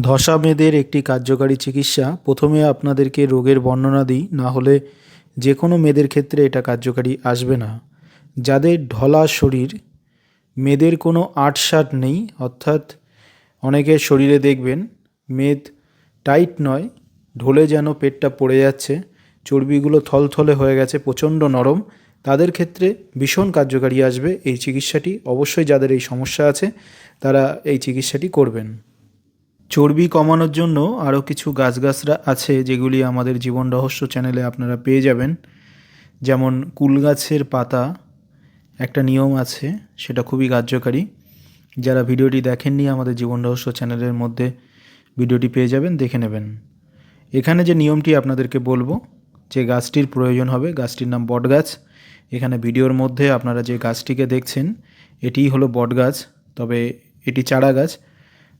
ধসা মেদের একটি কার্যকারী চিকিৎসা। প্রথমে আপনাদেরকে রোগের বর্ণনা দিই, না হলে যে কোনো মেয়েদের ক্ষেত্রে এটা কার্যকারী আসবে না। যাদের ঢলা শরীর, মেয়েদের কোনো আটসাট নেই, অর্থাৎ অনেকের শরীরে দেখবেন মেদ টাইট নয়, ঢলে যেন পেটটা পড়ে যাচ্ছে, চর্বিগুলো থলথলে হয়ে গেছে, প্রচণ্ড নরম, তাদের ক্ষেত্রে ভীষণ কার্যকারী আসবে এই চিকিৎসাটি। অবশ্যই যাদের এই সমস্যা আছে, তারা এই চিকিৎসাটি করবেন। চর্বি কমানোর জন্য আরও কিছু গাছগাছরা আছে যেগুলি আমাদের জীবন রহস্য চ্যানেলে আপনারা পেয়ে যাবেন। যেমন কুল গাছের পাতা, একটা নিয়ম আছে, সেটা খুবই কার্যকারী। যারা ভিডিওটি দেখেননি আমাদের জীবন রহস্য চ্যানেলের মধ্যে ভিডিওটি পেয়ে যাবেন, দেখে নেবেন। এখানে যে নিয়মটি আপনাদেরকে বলব, যে গাছটির প্রয়োজন হবে, গাছটির নাম বটগাছ। এখানে ভিডিওর মধ্যে আপনারা যে গাছটিকে দেখছেন, এটিই হলো বটগাছ, তবে এটি চারা গাছ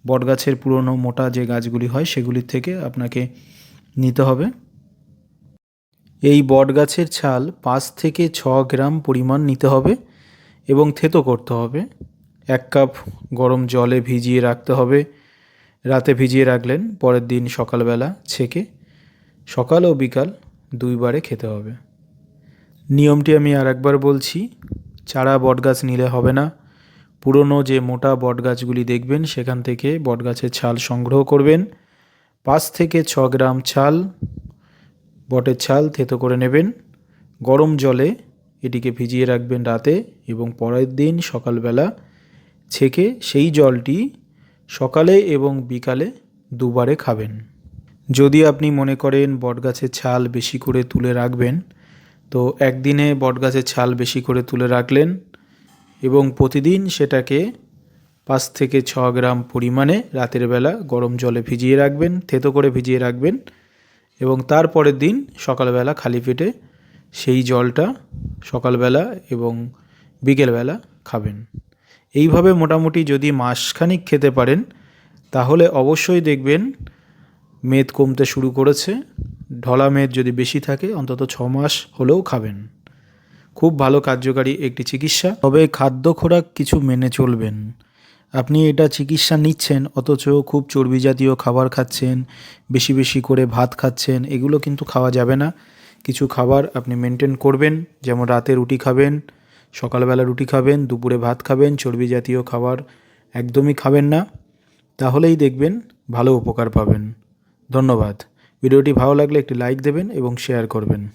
বটগাছের পুরনো মোটা যে গাছগুলি হয় সেগুলির থেকে আপনাকে নিতে হবে। এই বটগাছের ছাল পাঁচ থেকে ছ গ্রাম পরিমাণ নিতে হবে এবং থেতো করতে হবে। এক কাপ গরম জলে ভিজিয়ে রাখতে হবে। রাতে ভিজিয়ে রাখলেন, পরের দিন সকালবেলা ছেঁকে সকাল ও বিকাল দুইবারে খেতে হবে। নিয়মটি আমি আর একবার বলছি, চারা বটগাছ নিলে হবে না। পুরনো যে মোটা বটগাছগুলি দেখবেন, সেখান থেকে বটগাছের ছাল সংগ্রহ করবেন। পাঁচ থেকে ছ গ্রাম ছাল, বটের ছাল থেতো করে নেবেন। গরম জলে এটিকে ভিজিয়ে রাখবেন রাতে এবং পরের দিন সকালবেলা ছেঁকে সেই জলটি সকালে এবং বিকালে দুবারে খাবেন। যদি আপনি মনে করেন বটগাছের ছাল বেশি করে তুলে রাখবেন, তো একদিনে বটগাছের ছাল বেশি করে তুলে রাখলেন এবং প্রতিদিন সেটাকে পাঁচ থেকে ছ গ্রাম পরিমাণে রাতের বেলা গরম জলে ভিজিয়ে রাখবেন, থেতো করে ভিজিয়ে রাখবেন এবং তারপরের দিন সকালবেলা খালি পেটে সেই জলটা সকালবেলা এবং বিকেলবেলা খাবেন। এইভাবে মোটামুটি যদি মাসখানিক খেতে পারেন, তাহলে অবশ্যই দেখবেন মেদ কমতে শুরু করেছে। ঢলা মেদ যদি বেশি থাকে, অন্তত ছ মাস হলেও খাবেন। খুব ভালো কার্যকারী একটি চিকিৎসা। তবে খাদ্য খোরাক কিছু মেনে চলবেন। আপনি এটা চিকিৎসা নিচ্ছেন, অথচ খুব চর্বি জাতীয় খাবার খাচ্ছেন, বেশি বেশি করে ভাত খাচ্ছেন, এগুলো কিন্তু খাওয়া যাবে না। কিছু খাবার আপনি মেনটেন করবেন, যেমন রাতে রুটি খাবেন, সকালবেলা রুটি খাবেন, দুপুরে ভাত খাবেন, চর্বি জাতীয় খাবার একদমই খাবেন না। তাহলেই দেখবেন ভালো উপকার পাবেন। ধন্যবাদ। ভিডিওটি ভালো লাগলে একটি লাইক দেবেন এবং শেয়ার করবেন।